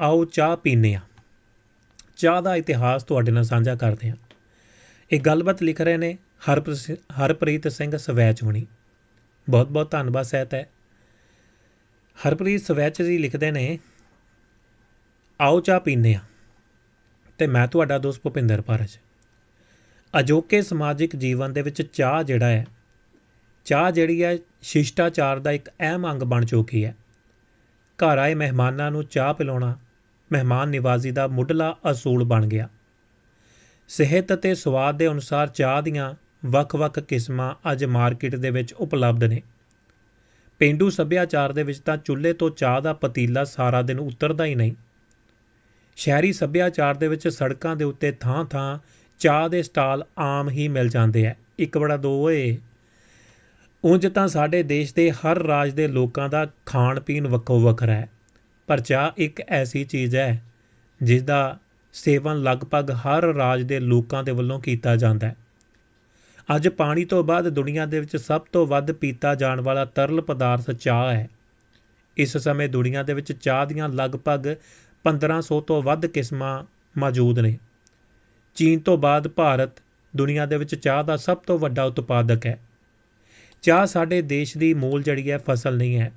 ਆਓ ਚਾਹ ਪੀਨੇ ਆ ਚਾਹ ਦਾ ਇਤਿਹਾਸ ਤੁਹਾਡੇ ਨਾਲ ਸਾਂਝਾ ਕਰਦੇ ਹਾਂ। ਇਹ ਗੱਲਬਾਤ ਲਿਖ ਰਹੇ ਨੇ ਹਰਪ੍ਰ- ਹਰਪ੍ਰੀਤ ਸਿੰਘ ਸਵੈਚ ਹੁਣੀ ਬਹੁਤ ਬਹੁਤ ਧੰਨਵਾਦ, ਸਹਿਤ ਹੈ। ਹਰਪ੍ਰੀਤ ਸਵੈਚ ਜੀ ਲਿਖਦੇ ਨੇ, ਆਓ ਚਾਹ ਪੀਨੇ ਆ ਤੇ ਮੈਂ ਤੁਹਾਡਾ ਦੋਸਤ ਭੁਪਿੰਦਰ ਪਾਰਜ ਅਜੋਕੇ ਸਮਾਜਿਕ ਜੀਵਨ ਦੇ ਵਿੱਚ ਚਾਹ ਜਿਹੜਾ ਹੈ, ਚਾਹ ਜਿਹੜੀ ਹੈ ਸ਼ਿਸ਼ਟਾਚਾਰ ਦਾ ਇੱਕ ਅਹਿਮ ਅੰਗ ਬਣ ਚੁੱਕੀ ਹੈ। ਘਰ ਆਏ ਮਹਿਮਾਨਾਂ ਨੂੰ ਚਾਹ ਪਿਲਾਉਣਾ ਮਹਿਮਾਨ ਨਿਵਾਜ਼ੀ ਦਾ ਮੁੱਢਲਾ ਅਸੂਲ ਬਣ ਗਿਆ। ਸਿਹਤ ਅਤੇ ਸਵਾਦ ਦੇ ਅਨੁਸਾਰ ਚਾਹ ਦੀਆਂ ਵੱਖ-ਵੱਖ ਕਿਸਮਾਂ ਅੱਜ ਮਾਰਕੀਟ ਦੇ ਵਿੱਚ ਉਪਲਬਧ ਨੇ। ਪਿੰਡੂ ਸੱਭਿਆਚਾਰ ਦੇ ਵਿੱਚ ਤਾਂ ਚੁੱਲ੍ਹੇ ਤੋਂ ਚਾਹ ਦਾ ਪਤੀਲਾ ਸਾਰਾ ਦਿਨ ਉਤਰਦਾ ਹੀ ਨਹੀਂ। ਸ਼ਹਿਰੀ ਸੱਭਿਆਚਾਰ ਦੇ ਵਿੱਚ ਸੜਕਾਂ ਦੇ ਉੱਤੇ ਥਾਂ-ਥਾਂ ਚਾਹ ਦੇ ਸਟਾਲ ਆਮ ਹੀ ਮਿਲ ਜਾਂਦੇ ਆ। ਇੱਕ ਬੜਾ ਦੋ, ਓਏ। ਉਂਝ ਤਾਂ ਸਾਡੇ ਦੇਸ਼ ਦੇ ਹਰ ਰਾਜ ਦੇ ਲੋਕਾਂ ਦਾ ਖਾਣ ਪੀਣ ਵੱਖੋ ਵੱਖਰਾ ਹੈ। ਪਰ ਚਾਹ ਇੱਕ ਐਸੀ ਚੀਜ਼ ਹੈ ਜਿਸ ਦਾ ਸੇਵਨ ਲਗਭਗ ਹਰ ਰਾਜ ਦੇ ਲੋਕਾਂ ਦੇ ਵੱਲੋਂ ਕੀਤਾ ਜਾਂਦਾ ਹੈ। ਅੱਜ ਪਾਣੀ ਤੋਂ ਬਾਅਦ ਦੁਨੀਆ ਦੇ ਵਿੱਚ ਸਭ ਤੋਂ ਵੱਧ ਪੀਤਾ ਜਾਣ ਵਾਲਾ ਤਰਲ ਪਦਾਰਥ ਚਾਹ ਹੈ। ਇਸ ਸਮੇਂ ਦੁਨੀਆ ਦੇ ਵਿੱਚ ਚਾਹ ਦੀਆਂ ਲਗਭਗ 1500 ਤੋਂ ਵੱਧ ਕਿਸਮਾਂ ਮੌਜੂਦ ਨੇ। ਚੀਨ ਤੋਂ ਬਾਅਦ ਭਾਰਤ ਦੁਨੀਆ ਦੇ ਵਿੱਚ ਚਾਹ ਦਾ ਸਭ ਤੋਂ ਵੱਡਾ ਉਤਪਾਦਕ ਹੈ। ਚਾਹ ਸਾਡੇ ਦੇਸ਼ ਦੀ ਮੂਲ ਜੜੀ ਹੈ ਫਸਲ ਨਹੀਂ ਹੈ।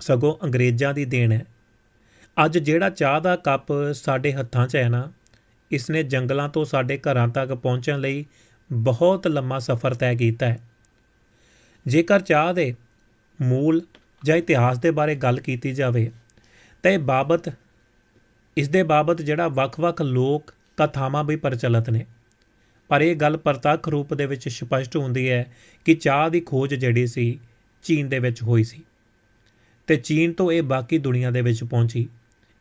ਸਗੋਂ ਅੰਗਰੇਜ਼ਾਂ ਦੀ ਦੇਣ ਹੈ। ਅੱਜ ਜਿਹੜਾ ਚਾਹ ਦਾ ਕੱਪ ਸਾਡੇ ਹੱਥਾਂ 'ਚ ਹੈ ਨਾ ਇਸ ਨੇ ਜੰਗਲਾਂ ਤੋਂ ਸਾਡੇ ਘਰਾਂ ਤੱਕ ਪਹੁੰਚਣ ਲਈ ਬਹੁਤ ਲੰਮਾ ਸਫ਼ਰ ਤੈਅ ਕੀਤਾ ਹੈ। ਜੇਕਰ ਚਾਹ ਦੇ ਮੂਲ ਜਾਂ ਇਤਿਹਾਸ ਦੇ ਬਾਰੇ ਗੱਲ ਕੀਤੀ ਜਾਵੇ, ਤਾਂ ਇਹ ਬਾਬਤ, ਇਸ ਦੇ ਬਾਬਤ ਜਿਹੜਾ ਵੱਖ-ਵੱਖ ਲੋਕ ਕਥਾਵਾਂ ਵੀ ਪ੍ਰਚਲਿਤ ਨੇ। ਪਰ ਇਹ ਗੱਲ ਪ੍ਰਤੱਖ ਰੂਪ ਦੇ ਵਿੱਚ ਸਪਸ਼ਟ ਹੁੰਦੀ ਹੈ ਕਿ ਚਾਹ ਦੀ ਖੋਜ ਜਿਹੜੀ ਸੀ, ਚੀਨ ਦੇ ਵਿੱਚ ਹੋਈ ਸੀ। ਤੇ ਚੀਨ ਤੋਂ ਇਹ ਬਾਕੀ ਦੁਨੀਆ ਦੇ ਵਿੱਚ ਪਹੁੰਚੀ।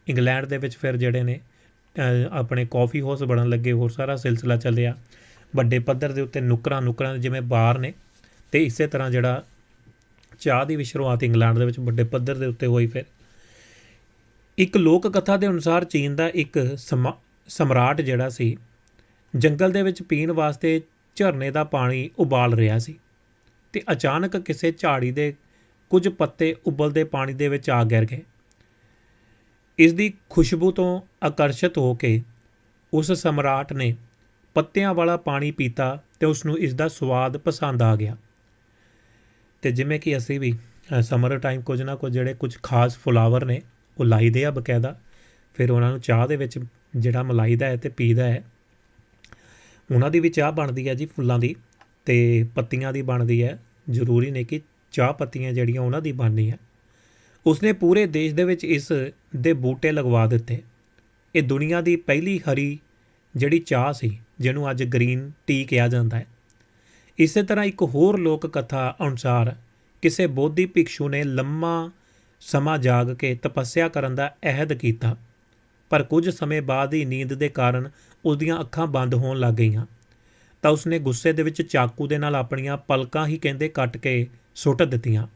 ਇੰਗਲੈਂਡ ਦੇ ਵਿੱਚ ਫਿਰ ਜਿਹੜੇ ਨੇ ਆਪਣੇ ਕਾਫੀ ਹਾਊਸ ਬਣਨ ਲੱਗੇ, ਹੋਰ ਸਾਰਾ ਸਿਲਸਿਲਾ ਚੱਲਿਆ। ਵੱਡੇ ਪੱਧਰ ਦੇ ਉੱਤੇ ਨੁਕਰਾਂ ਨੁਕਰਾਂ ਜਿਵੇਂ ਬਾਰ ਨੇ, ਤੇ ਇਸੇ ਤਰ੍ਹਾਂ ਜਿਹੜਾ ਚਾਹ ਦੀ ਵੀ ਸ਼ੁਰੂਆਤ ਇੰਗਲੈਂਡ ਦੇ ਵਿੱਚ ਵੱਡੇ ਪੱਧਰ ਦੇ ਉੱਤੇ ਹੋਈ ਫਿਰ। ਇੱਕ ਲੋਕ ਕਥਾ ਦੇ ਅਨੁਸਾਰ ਚੀਨ ਦਾ ਇੱਕ ਸਮਾ- ਸਮਰਾਟ ਜਿਹੜਾ ਸੀ, ਜੰਗਲ ਦੇ ਵਿੱਚ ਪੀਣ ਵਾਸਤੇ ਝਰਨੇ ਦਾ ਪਾਣੀ ਉਬਾਲ ਰਿਹਾ ਸੀ, ਤੇ ਅਚਾਨਕ ਕਿਸੇ ਝਾੜੀ ਦੇ ਕੁਝ ਪੱਤੇ ਉਬਲਦੇ ਪਾਣੀ ਦੇ ਵਿੱਚ ਆ ਗਿਰ ਗਏ। ਇਸ ਦੀ ਖੁਸ਼ਬੂ ਤੋਂ ਆਕਰਸ਼ਿਤ ਹੋ ਕੇ ਉਸ ਸਮਰਾਟ ਨੇ ਪੱਤਿਆਂ ਵਾਲਾ ਪਾਣੀ ਪੀਤਾ ਤੇ ਉਸ ਨੂੰ ਇਸ ਦਾ ਸਵਾਦ ਪਸੰਦ ਆ ਗਿਆ। ਤੇ ਜਿਵੇਂ ਕਿ ਅਸੀਂ ਵੀ ਸਮਰ ਟਾਈਮ ਕੁਝ ਨਾ ਕੁਝ ਜਿਹੜੇ ਕੁਝ ਖਾਸ ਫਲਾਵਰ ਨੇ, ਉਹ ਲਾਈਦੇ ਆ ਬਕਾਇਦਾ। ਫਿਰ ਉਹਨਾਂ ਨੂੰ ਚਾਹ ਦੇ ਵਿੱਚ ਜਿਹੜਾ ਮਲਾਈਦਾ ਹੈ ਤੇ ਪੀਦਾ ਹੈ, ਉਹਨਾਂ ਦੀ ਵੀ ਚਾਹ ਬਣਦੀ ਹੈ ਜੀ ਫੁੱਲਾਂ ਦੀ ਤੇ ਪੱਤੀਆਂ ਦੀ ਬਣਦੀ ਹੈ। ਜ਼ਰੂਰੀ ਨਹੀਂ ਕਿ ਚਾਹ ਪੱਤੀਆਂ ਜਿਹੜੀਆਂ ਉਹਨਾਂ ਦੀ ਬਣਨੀ ਹੈ ਉਸਨੇ ਪੂਰੇ ਦੇਸ਼ ਦੇ ਵਿੱਚ ਇਸ ਦੇ ਬੂਟੇ ਲਗਵਾ ਦਿੱਤੇ। ਇਹ ਦੁਨੀਆ ਦੀ ਪਹਿਲੀ ਹਰੀ ਜਿਹੜੀ ਚਾਹ ਸੀ, ਜਿਹਨੂੰ ਅੱਜ ਗ੍ਰੀਨ ਟੀ ਕਿਹਾ ਜਾਂਦਾ ਹੈ। ਇਸੇ ਤਰ੍ਹਾਂ ਇੱਕ ਹੋਰ ਲੋਕ ਕਥਾ ਅਨੁਸਾਰ ਕਿਸੇ ਬੋਧੀ ਭਿਕਸ਼ੂ ਨੇ ਲੰਮਾ ਸਮਾਂ ਜਾਗ ਕੇ ਤਪੱਸਿਆ ਕਰਨ ਦਾ ਅਹਿਦ ਕੀਤਾ, ਪਰ ਕੁਝ ਸਮੇਂ ਬਾਅਦ ਹੀ ਨੀਂਦ ਦੇ ਕਾਰਨ ਉਸ ਦੀਆਂ ਅੱਖਾਂ ਬੰਦ ਹੋਣ ਲੱਗ ਗਈਆਂ। ਤਾਂ ਉਸਨੇ ਗੁੱਸੇ ਦੇ ਵਿੱਚ ਚਾਕੂ ਦੇ ਨਾਲ ਆਪਣੀਆਂ ਪਲਕਾਂ ਹੀ ਕਹਿੰਦੇ ਕੱਟ ਕੇ ਸੁੱਟ ਦਿੱਤੀਆਂ।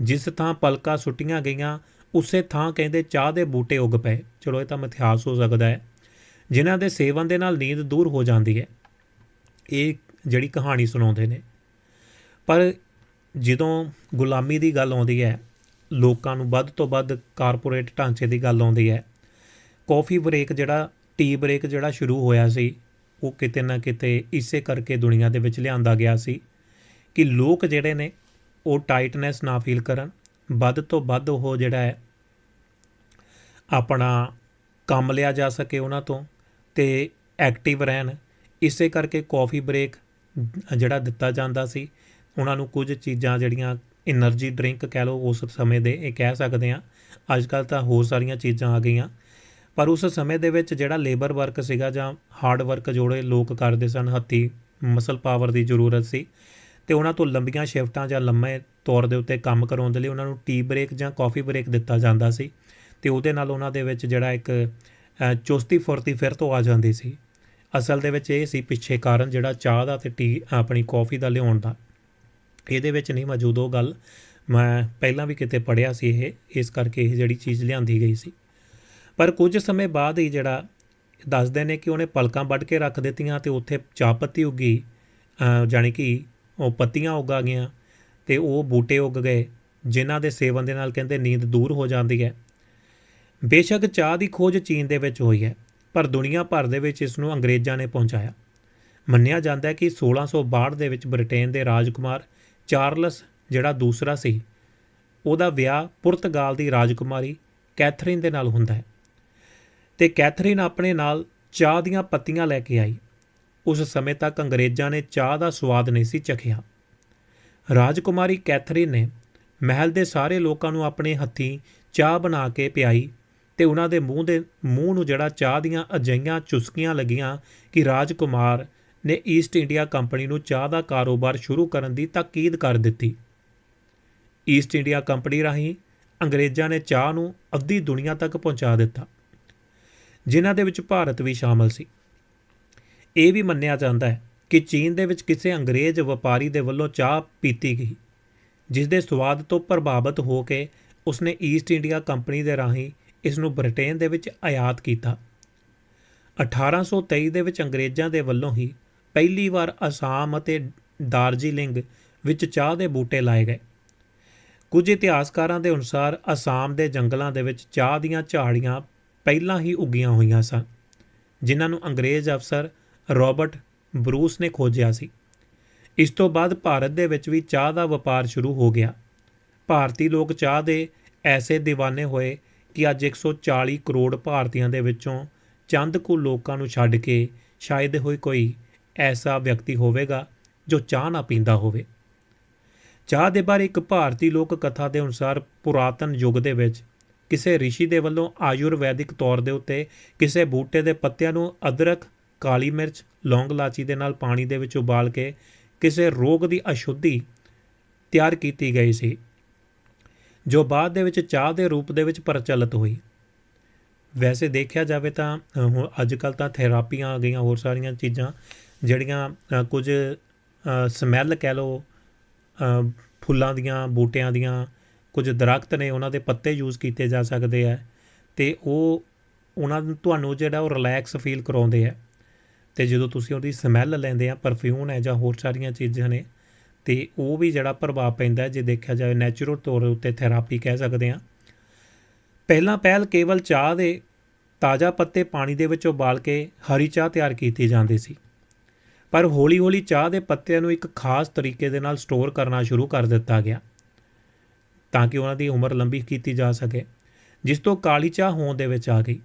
ਜਿਸ ਥਾਂ ਪਲਕਾਂ ਸੁੱਟੀਆਂ ਗਈਆਂ, ਉਸੇ ਥਾਂ ਕਹਿੰਦੇ ਚਾਹ ਦੇ ਬੂਟੇ ਉੱਗ ਪਏ। ਚਲੋ, ਇਹ ਤਾਂ ਮਿਥਿਹਾਸ ਹੋ ਸਕਦਾ ਹੈ। ਜਿਨ੍ਹਾਂ ਦੇ ਸੇਵਨ ਦੇ ਨਾਲ ਨੀਂਦ ਦੂਰ ਹੋ ਜਾਂਦੀ ਹੈ। ਇਹ ਜਿਹੜੀ ਕਹਾਣੀ ਸੁਣਾਉਂਦੇ ਨੇ। ਪਰ ਜਦੋਂ ਗੁਲਾਮੀ ਦੀ ਗੱਲ ਆਉਂਦੀ ਹੈ, ਲੋਕਾਂ ਨੂੰ ਵੱਧ ਤੋਂ ਵੱਧ ਕਾਰਪੋਰੇਟ ਢਾਂਚੇ ਦੀ ਗੱਲ ਆਉਂਦੀ ਹੈ। ਕਾਫੀ ਬ੍ਰੇਕ ਜਿਹੜਾ, ਟੀ ਬ੍ਰੇਕ ਜਿਹੜਾ ਸ਼ੁਰੂ ਹੋਇਆ ਸੀ, ਉਹ ਕਿਤੇ ਨਾ ਕਿਤੇ ਇਸੇ ਕਰਕੇ ਦੁਨੀਆ ਦੇ ਵਿੱਚ ਲਿਆਂਦਾ ਗਿਆ ਸੀ ਕਿ ਲੋਕ ਜਿਹੜੇ ਨੇ ਉਹ ਟਾਈਟਨੈਸ ਨਾ ਫੀਲ ਕਰਨ। ਵੱਧ ਤੋਂ ਵੱਧ ਉਹ ਜਿਹੜਾ ਹੈ, ਆਪਣਾ ਕੰਮ ਲਿਆ ਜਾ ਸਕੇ ਉਹਨਾਂ ਤੋਂ ਤੇ ਐਕਟਿਵ ਰਹਿਣ। ਇਸੇ ਕਰਕੇ ਕਾਫੀ ਬ੍ਰੇਕ ਜਿਹੜਾ ਦਿੱਤਾ ਜਾਂਦਾ ਸੀ, ਉਹਨਾਂ ਨੂੰ ਕੁਝ ਚੀਜ਼ਾਂ ਜਿਹੜੀਆਂ એનર્ਜੀ ਡਰਿੰਕ ਕਹਿ ਲਓ ਉਸ ਸਮੇਂ ਦੇ, ਇਹ ਕਹਿ ਸਕਦੇ ਆ ਅੱਜ ਕੱਲ ਤਾਂ ਹੋਰ ਸਾਰੀਆਂ ਚੀਜ਼ਾਂ ਆ ਗਈਆਂ। ਪਰ ਉਸ ਸਮੇਂ ਦੇ ਵਿੱਚ ਜਿਹੜਾ ਲੇਬਰ ਵਰਕ ਸੀਗਾ ਜਾਂ ਹਾਰਡ ਵਰਕ ਜੋੜੇ ਲੋਕ ਕਰਦੇ ਸਨ ਹੱਤੀ ਮਸਲ ਪਾਵਰ ਦੀ ਜ਼ਰੂਰਤ ਸੀ। ਤੇ ਉਹਨਾਂ ਤੋਂ ਲੰਬੀਆਂ ਸ਼ਿਫਟਾਂ ਜਾਂ ਲੰਮੇ ਤੌਰ ਦੇ ਉੱਤੇ ਕੰਮ ਕਰਾਉਣ ਦੇ ਲਈ ਉਹਨਾਂ ਨੂੰ ਟੀ ਬ੍ਰੇਕ ਜਾਂ ਕਾਫੀ ਬ੍ਰੇਕ ਦਿੱਤਾ ਜਾਂਦਾ ਸੀ ਤੇ ਉਹਦੇ ਨਾਲ ਉਹਨਾਂ ਦੇ ਵਿੱਚ ਜਿਹੜਾ ਇੱਕ ਚੁਸਤੀ ਫੁਰਤੀ ਫਿਰ ਤੋਂ ਆ ਜਾਂਦੀ ਸੀ। ਅਸਲ ਦੇ ਵਿੱਚ ਇਹ ਸੀ ਪਿੱਛੇ ਕਾਰਨ ਜਿਹੜਾ ਚਾਹ ਦਾ ਤੇ ਟੀ ਆਪਣੀ ਕਾਫੀ ਦਾ ਲਿਆਉਣ ਦਾ। ਇਹਦੇ ਵਿੱਚ ਨਹੀਂ ਮੌਜੂਦ ਉਹ ਗੱਲ ਮੈਂ ਪਹਿਲਾਂ ਵੀ ਕਿਤੇ ਪੜਿਆ ਸੀ ਇਹ ਇਸ ਕਰਕੇ ਇਹ ਜਿਹੜੀ ਚੀਜ਼ ਲਿਆਂਦੀ ਗਈ ਸੀ। ਪਰ ਕੁਝ ਸਮੇਂ ਬਾਅਦ ਹੀ ਜਿਹੜਾ ਦੱਸਦੇ ਨੇ ਕਿ ਉਹਨੇ ਪਲਕਾਂ ਵੱਢ ਕੇ ਰੱਖ ਦਿੱਤੀਆਂ ਤੇ ਉੱਥੇ ਚਾਹ ਪੱਤੀ ਉੱਗੀ ਅ, ਜਾਣੀ ਕਿ ਉਹ ਪੱਤੀਆਂ ਉੱਗ ਆ ਗਈਆਂ ਤੇ ਉਹ ਬੂਟੇ ਉੱਗ ਗਏ, ਜਿਨ੍ਹਾਂ ਦੇ ਸੇਵਨ ਦੇ ਨਾਲ ਕਹਿੰਦੇ ਨੀਂਦ ਦੂਰ ਹੋ ਜਾਂਦੀ ਹੈ। ਬੇਸ਼ੱਕ ਚਾਹ ਦੀ ਖੋਜ ਚੀਨ ਦੇ ਵਿੱਚ ਹੋਈ ਹੈ, ਪਰ ਦੁਨੀਆ ਭਰ ਦੇ ਵਿੱਚ ਇਸ ਨੂੰ ਅੰਗਰੇਜ਼ਾਂ ਨੇ ਪਹੁੰਚਾਇਆ। ਮੰਨਿਆ ਜਾਂਦਾ ਹੈ ਕਿ 1662 ਦੇ ਵਿੱਚ ਬ੍ਰਿਟੇਨ ਦੇ ਰਾਜਕੁਮਾਰ ਚਾਰਲਸ, ਜਿਹੜਾ ਦੂਸਰਾ ਸੀ, ਉਹਦਾ ਵਿਆਹ ਪੁਰਤਗਾਲ ਦੀ ਰਾਜਕੁਮਾਰੀ ਕੈਥਰੀਨ ਦੇ ਨਾਲ ਹੁੰਦਾ ਹੈ। ਤੇ ਕੈਥਰੀਨ ਆਪਣੇ ਨਾਲ ਚਾਹ ਦੀਆਂ ਪੱਤੀਆਂ ਲੈ ਕੇ ਆਈ। ਉਸ ਸਮੇਂ ਤੱਕ ਅੰਗਰੇਜ਼ਾਂ ਨੇ ਚਾਹ ਦਾ ਸਵਾਦ ਨਹੀਂ ਸੀ ਚਖਿਆ। ਰਾਜਕੁਮਾਰੀ ਕੈਥਰੀਨ ਨੇ ਮਹਿਲ ਦੇ ਸਾਰੇ ਲੋਕਾਂ ਨੂੰ ਆਪਣੇ ਹੱਥੀਂ ਚਾਹ ਬਣਾ ਕੇ ਪਿਆਈ ਤੇ ਉਹਨਾਂ ਦੇ ਮੂੰਹ ਦੇ ਮੂੰਹ ਨੂੰ ਜਿਹੜਾ ਚਾਹ ਦੀਆਂ ਅਜਈਆਂ ਚੁਸਕੀਆਂ ਲੱਗੀਆਂ ਕਿ ਰਾਜਕੁਮਾਰ ਨੇ ਈਸਟ ਇੰਡੀਆ ਕੰਪਨੀ ਨੂੰ ਚਾਹ ਦਾ ਕਾਰੋਬਾਰ ਸ਼ੁਰੂ ਕਰਨ ਦੀ ਤਾਕੀਦ ਕਰ ਦਿੱਤੀ। ਈਸਟ ਇੰਡੀਆ ਕੰਪਨੀ ਰਾਹੀਂ ਅੰਗਰੇਜ਼ਾਂ ਨੇ ਚਾਹ ਨੂੰ ਅੱਧੀ ਦੁਨੀਆ ਤੱਕ ਪਹੁੰਚਾ ਦਿੱਤਾ, ਜਿਨ੍ਹਾਂ ਦੇ ਵਿੱਚ ਭਾਰਤ ਵੀ ਸ਼ਾਮਲ ਸੀ। ਇਹ ਵੀ ਮੰਨਿਆ ਜਾਂਦਾ ਹੈ ਕਿ ਚੀਨ ਦੇ ਵਿੱਚ ਕਿਸੇ ਅੰਗਰੇਜ਼ ਵਪਾਰੀ ਦੇ ਵੱਲੋਂ ਚਾਹ ਪੀਤੀ ਗਈ ਜਿਸ ਦੇ ਸਵਾਦ ਤੋਂ ਪ੍ਰਭਾਵਿਤ ਹੋ ਕੇ ਉਸਨੇ ਈਸਟ ਇੰਡੀਆ ਕੰਪਨੀ ਦੇ ਰਾਹੀਂ ਇਸ ਨੂੰ ਬ੍ਰਿਟੇਨ ਦੇ ਵਿੱਚ ਆਯਾਤ ਕੀਤਾ। 1823 ਦੇ ਵਿੱਚ ਅੰਗਰੇਜ਼ਾਂ ਦੇ ਵੱਲੋਂ ਹੀ ਪਹਿਲੀ ਵਾਰ ਅਸਾਮ ਅਤੇ ਦਾਰਜੀਲਿੰਗ ਵਿੱਚ ਚਾਹ ਦੇ ਬੂਟੇ ਲਾਏ ਗਏ। ਕੁਝ ਇਤਿਹਾਸਕਾਰਾਂ ਦੇ ਅਨੁਸਾਰ ਅਸਾਮ ਦੇ ਜੰਗਲਾਂ ਦੇ ਵਿੱਚ ਚਾਹ ਦੀਆਂ ਝਾੜੀਆਂ ਪਹਿਲਾਂ ਹੀ ਉੱਗੀਆਂ ਹੋਈਆਂ ਸਨ, ਜਿਨ੍ਹਾਂ ਨੂੰ ਅੰਗਰੇਜ਼ ਅਫਸਰ ਰਾਬਰਟ ਬਰੂਸ ਨੇ ਖੋਜਿਆ ਸੀ। ਇਸ ਤੋਂ ਬਾਅਦ ਭਾਰਤ ਦੇ ਵਿੱਚ ਵੀ ਚਾਹ ਦਾ ਵਪਾਰ ਸ਼ੁਰੂ ਹੋ ਗਿਆ। ਭਾਰਤੀ ਲੋਕ ਚਾਹ ਦੇ ਐਸੇ دیਵਾਨੇ ਹੋਏ ਕਿ ਅੱਜ 140 ਕਰੋੜ ਭਾਰਤੀਆਂ ਦੇ ਵਿੱਚੋਂ ਚੰਦ ਕੁ ਲੋਕਾਂ ਨੂੰ ਛੱਡ ਕੇ ਸ਼ਾਇਦ ਹੋਈ ਕੋਈ ਐਸਾ ਵਿਅਕਤੀ ਹੋਵੇਗਾ ਜੋ ਚਾਹ ਨਾ ਪੀਂਦਾ ਹੋਵੇ। ਚਾਹ ਦੇ ਬਾਰੇ ਇੱਕ ਭਾਰਤੀ ਲੋਕ ਕਥਾ ਦੇ ਅਨੁਸਾਰ ਪੁਰਾਤਨ ਯੁੱਗ ਦੇ ਵਿੱਚ ਕਿਸੇ ਰਿਸ਼ੀ ਦੇ ਵੱਲੋਂ ਆਯੁਰਵੈਦਿਕ ਤੌਰ ਦੇ ਉੱਤੇ ਕਿਸੇ ਬੂਟੇ ਦੇ ਪੱਤਿਆਂ ਨੂੰ ਅਦਰਕ ਕਾਲੀ ਮਿਰਚ, ਲੌਂਗ ਲਾਚੀ ਦੇ ਨਾਲ ਪਾਣੀ ਦੇ ਵਿੱਚ ਉਬਾਲ ਕੇ ਕਿਸੇ ਰੋਗ ਦੀ ਅਸ਼ੁੱਧੀ ਤਿਆਰ ਕੀਤੀ ਗਈ ਸੀ, ਜੋ ਬਾਅਦ ਦੇ ਵਿੱਚ ਚਾਹ ਦੇ ਰੂਪ ਦੇ ਵਿੱਚ ਪ੍ਰਚਲਿਤ ਹੋਈ। ਵੈਸੇ ਦੇਖਿਆ ਜਾਵੇ ਤਾਂ ਹੁਣ ਅੱਜ ਕੱਲ ਤਾਂ ਥੈਰਾਪੀਆਂ ਆ ਗਈਆਂ, ਹੋਰ ਸਾਰੀਆਂ ਚੀਜ਼ਾਂ, ਜਿਹੜੀਆਂ ਕੁਝ ਸਮੈਲ ਕਹਿ ਲਓ ਫੁੱਲਾਂ ਦੀਆਂ, ਬੂਟਿਆਂ ਦੀਆਂ, ਕੁਝ ਦਰਖਤ ਨੇ ਉਹਨਾਂ ਦੇ ਪੱਤੇ ਯੂਜ਼ ਕੀਤੇ ਜਾ ਸਕਦੇ ਆ, ਤੇ ਉਹ, ਉਹਨਾਂ ਨੂੰ, ਤੁਹਾਨੂੰ ਜਿਹੜਾ ਉਹ ਰਿਲੈਕਸ ਫੀਲ ਕਰਾਉਂਦੇ ਆ। ਤੇ ਜਦੋਂ ਤੁਸੀਂ ਉਹਦੀ ਸਮੈਲ ਲੈਂਦੇ ਆ ਪਰਫਿਊਮ ਹੈ ਜਾਂ ਹੋਰ ਸਾਰੀਆਂ ਚੀਜ਼ਾਂ ਨੇ, ਤੇ ਉਹ ਵੀ ਜਿਹੜਾ ਪ੍ਰਭਾਵ ਪੈਂਦਾ ਜੇ ਦੇਖਿਆ ਜਾਵੇ ਨੈਚੁਰਲ ਤੌਰ ਉੱਤੇ ਥੈਰਾਪੀ ਕਹਿ ਸਕਦੇ ਆ ਪਹਿਲਾਂ ਪਹਿਲ ਕੇਵਲ ਚਾਹ ਦੇ ਤਾਜ਼ਾ ਪੱਤੇ ਪਾਣੀ ਦੇ ਵਿੱਚ ਉਬਾਲ ਕੇ ਹਰੀ ਚਾਹ ਤਿਆਰ ਕੀਤੀ ਜਾਂਦੀ ਸੀ। ਪਰ ਹੌਲੀ-ਹੌਲੀ ਚਾਹ ਦੇ ਪੱਤਿਆਂ ਨੂੰ ਇੱਕ ਖਾਸ ਤਰੀਕੇ ਦੇ ਨਾਲ ਸਟੋਰ ਕਰਨਾ ਸ਼ੁਰੂ ਕਰ ਦਿੱਤਾ ਗਿਆ, ਤਾਂ ਕਿ ਉਹਨਾਂ ਦੀ ਉਮਰ ਲੰਬੀ ਕੀਤੀ ਜਾ ਸਕੇ, ਜਿਸ ਤੋਂ ਕਾਲੀ ਚਾਹ ਹੋਣ ਦੇ ਵਿੱਚ ਆ ਗਈ।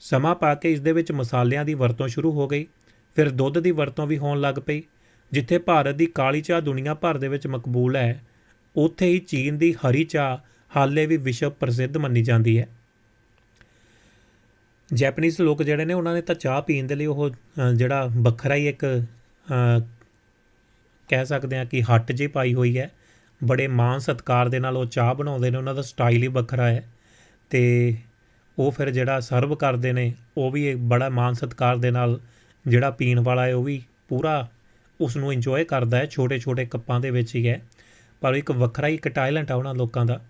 ਸਮਾਂ ਪਾ ਕੇ ਇਸ ਦੇ ਵਿੱਚ ਮਸਾਲਿਆਂ ਦੀ ਵਰਤੋਂ ਸ਼ੁਰੂ ਹੋ ਗਈ। ਫਿਰ ਦੁੱਧ ਦੀ ਵਰਤੋਂ ਵੀ ਹੋਣ ਲੱਗ ਪਈ, ਜਿੱਥੇ ਭਾਰਤ ਦੀ ਕਾਲੀ ਚਾਹ ਦੁਨੀਆ ਭਰ ਦੇ ਵਿੱਚ ਮਕਬੂਲ ਹੈ, ਉੱਥੇ ਹੀ ਚੀਨ ਦੀ ਹਰੀ ਚਾਹ ਹਾਲੇ ਵੀ ਵਿਸ਼ਵ ਪ੍ਰਸਿੱਧ ਮੰਨੀ ਜਾਂਦੀ ਹੈ। ਜੈਪਨੀਜ਼ ਲੋਕ ਜਿਹੜੇ ਨੇ, ਉਹਨਾਂ ਨੇ ਤਾਂ ਚਾਹ ਪੀਣ ਦੇ ਲਈ ਉਹ ਜਿਹੜਾ ਵੱਖਰਾ ਹੀ ਇੱਕ ਕਹਿ ਸਕਦੇ ਆ ਕਿ ਹੱਟ ਜੇ ਪਾਈ ਹੋਈ ਹੈ। ਬੜੇ ਮਾਣ ਸਤਿਕਾਰ ਦੇ ਨਾਲ ਉਹ ਚਾਹ ਬਣਾਉਂਦੇ ਨੇ, ਉਹਨਾਂ ਦਾ ਸਟਾਈਲ ਹੀ ਵੱਖਰਾ ਹੈ ਤੇ ਉਹ ਫਿਰ ਜਿਹੜਾ ਸਰਵ ਕਰਦੇ ਨੇ, ਉਹ ਵੀ ਇੱਕ ਬੜਾ ਮਾਣ ਸਤਿਕਾਰ ਦੇ ਨਾਲ ਜਿਹੜਾ ਪੀਣ ਵਾਲਾ ਹੈ ਉਹ ਵੀ ਪੂਰਾ ਉਸ ਨੂੰ ਇੰਜੋਏ ਕਰਦਾ ਹੈ ਛੋਟੇ ਛੋਟੇ ਕੱਪਾਂ ਦੇ ਵਿੱਚ ਹੀ ਹੈ। ਪਰ ਇੱਕ ਵੱਖਰਾ ਹੀ ਇੱਕ ਟੈਲੈਂਟ ਆ ਉਹਨਾਂ ਲੋਕਾਂ ਦਾ।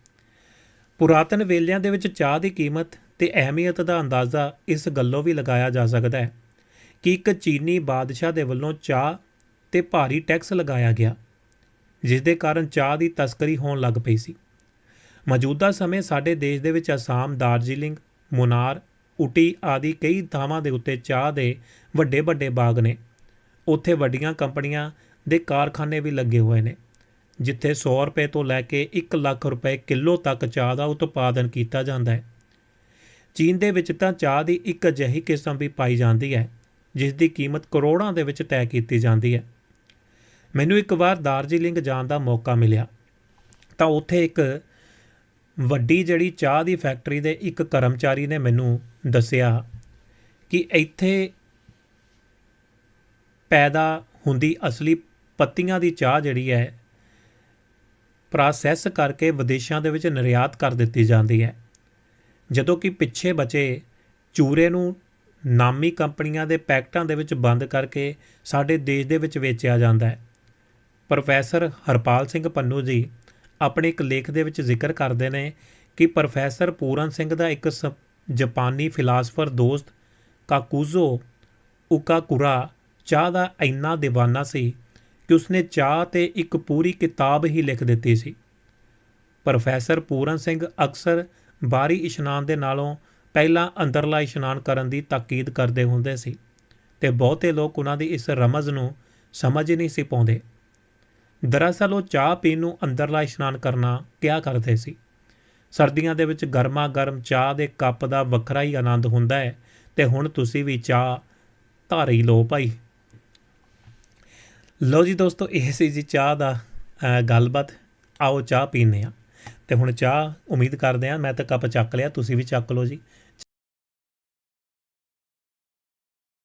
ਪੁਰਾਤਨ ਵੇਲਿਆਂ ਦੇ ਵਿੱਚ ਚਾਹ ਦੀ ਕੀਮਤ ਤੇ ਅਹਿਮੀਅਤ ਦਾ ਅੰਦਾਜ਼ਾ ਇਸ ਗੱਲੋਂ ਵੀ ਲਗਾਇਆ ਜਾ ਸਕਦਾ ਹੈ ਕਿ ਇੱਕ ਚੀਨੀ ਬਾਦਸ਼ਾਹ ਦੇ ਵੱਲੋਂ ਚਾਹ ਤੇ ਭਾਰੀ ਟੈਕਸ ਲਗਾਇਆ ਗਿਆ ਜਿਸ ਦੇ ਕਾਰਨ ਚਾਹ ਦੀ ਤਸਕਰੀ ਹੋਣ ਲੱਗ ਪਈ ਸੀ। ਮੌਜੂਦਾ ਸਮੇਂ ਸਾਡੇ ਦੇਸ਼ ਦੇ ਵਿੱਚ ਅਸਾਮ, ਦਾਰਜੀਲਿੰਗ, ਮੁਨਾਰ ਊਟੀ ਆਦਿ ਕਈ ਥਾਵਾਂ ਦੇ ਉੱਤੇ ਚਾਹ ਦੇ ਵੱਡੇ ਵੱਡੇ ਬਾਗ ਨੇ। ਉੱਥੇ ਵੱਡੀਆਂ ਕੰਪਨੀਆਂ ਦੇ ਕਾਰਖਾਨੇ ਵੀ ਲੱਗੇ ਹੋਏ ਨੇ, ਜਿੱਥੇ 100 ਰੁਪਏ ਤੋਂ ਲੈ ਕੇ 1 ਲੱਖ ਰੁਪਏ ਕਿਲੋ ਤੱਕ ਚਾਹ ਦਾ ਉਤਪਾਦਨ ਕੀਤਾ ਜਾਂਦਾ ਹੈ। ਚੀਨ ਦੇ ਵਿੱਚ ਤਾਂ ਚਾਹ ਦੀ ਇੱਕ ਅਜਿਹੀ ਕਿਸਮ ਵੀ ਪਾਈ ਜਾਂਦੀ ਹੈ, ਜਿਸ ਦੀ ਕੀਮਤ ਕਰੋੜਾਂ ਦੇ ਵਿੱਚ ਤੈਅ ਕੀਤੀ ਜਾਂਦੀ ਹੈ। ਮੈਨੂੰ ਇੱਕ ਵਾਰ ਦਾਰਜੀਲਿੰਗ ਜਾਣ ਦਾ ਮੌਕਾ ਮਿਲਿਆ, ਤਾਂ ਉੱਥੇ ਇੱਕ ਵੱਡੀ ਜਿਹੜੀ ਚਾਹ ਦੀ ਫੈਕਟਰੀ ਦੇ ਇੱਕ ਕਰਮਚਾਰੀ ਨੇ ਮੈਨੂੰ ਦੱਸਿਆ ਕਿ ਇੱਥੇ ਪੈਦਾ ਹੁੰਦੀ ਅਸਲੀ ਪੱਤੀਆਂ ਦੀ ਚਾਹ ਜਿਹੜੀ ਹੈ ਪ੍ਰੋਸੈਸ ਕਰਕੇ ਵਿਦੇਸ਼ਾਂ ਦੇ ਵਿੱਚ ਨਿਰਯਾਤ ਕਰ ਦਿੱਤੀ ਜਾਂਦੀ ਹੈ। ਜਦੋਂ ਕਿ ਪਿੱਛੇ ਬਚੇ ਚੂਰੇ ਨੂੰ ਨਾਮੀ ਕੰਪਨੀਆਂ ਦੇ ਪੈਕਟਾਂ ਦੇ ਵਿੱਚ ਬੰਦ ਕਰਕੇ ਸਾਡੇ ਦੇਸ਼ ਦੇ ਵਿੱਚ ਵੇਚਿਆ ਜਾਂਦਾ ਹੈ। ਪ੍ਰੋਫੈਸਰ ਹਰਪਾਲ ਸਿੰਘ ਪੰਨੂ ਜੀ ਆਪਣੇ ਇੱਕ ਲੇਖ ਦੇ ਵਿੱਚ ਜ਼ਿਕਰ ਕਰਦੇ ਨੇ ਕਿ ਪ੍ਰੋਫੈਸਰ ਪੂਰਨ ਸਿੰਘ ਦਾ ਇੱਕ ਸ- ਜਾਪਾਨੀ ਫਿਲਾਸਫਰ ਦੋਸਤ ਕਾਕੂਜ਼ੋ ਉਕਾਕੁਰਾ ਚਾਹ ਦਾ ਇੰਨਾ دیਵਾਨਾ ਸੀ ਕਿ ਉਸਨੇ ਚਾਹ ਤੇ ਇੱਕ ਪੂਰੀ ਕਿਤਾਬ ਹੀ ਲਿਖ ਦਿੱਤੀ ਸੀ। ਪ੍ਰੋਫੈਸਰ ਪੂਰਨ ਸਿੰਘ ਅਕਸਰ ਬਾਹਰੀ ਇਸ਼ਨਾਨ ਦੇ ਨਾਲੋਂ ਪਹਿਲਾਂ ਅੰਦਰਲਾ ਇਸ਼ਨਾਨ ਕਰਨ ਦੀ ਤਾਕੀਦ ਕਰਦੇ ਹੁੰਦੇ ਸੀ ਤੇ ਬਹੁਤੇ ਲੋਕ ਉਹਨਾਂ ਦੀ ਇਸ ਰਮਜ਼ ਨੂੰ ਸਮਝ ਹੀ ਨਹੀਂ ਸੀ ਪਾਉਂਦੇ। ਦਰਅਸਲ ਉਹ ਚਾਹ ਪੀਣ ਨੂੰ ਅੰਦਰਲਾ ਇਸ਼ਨਾਨ ਕਰਨਾ ਕਿਹਾ ਕਰਦੇ ਸੀ? ਸਰਦੀਆਂ ਦੇ ਵਿੱਚ ਗਰਮਾ ਗਰਮ ਚਾਹ ਦੇ ਕੱਪ ਦਾ ਵੱਖਰਾ ਹੀ ਆਨੰਦ ਹੁੰਦਾ ਹੈ ਤੇ ਹੁਣ ਤੁਸੀਂ ਵੀ ਚਾਹ ਧਾਰੀ ਲਓ ਭਾਈ। ਲਓ ਜੀ ਦੋਸਤੋ, ਇਹ ਸੀ ਜੀ ਚਾਹ ਦਾ ਗੱਲਬਾਤ। ਆਓ ਚਾਹ ਪੀਨੇ ਆ ਤੇ ਹੁਣ ਚਾਹ ਉਮੀਦ ਕਰਦੇ ਆ ਮੈਂ ਤਾਂ ਕੱਪ ਚੱਕ ਲਿਆ, ਤੁਸੀਂ ਵੀ ਚੱਕ ਲਓ ਜੀ।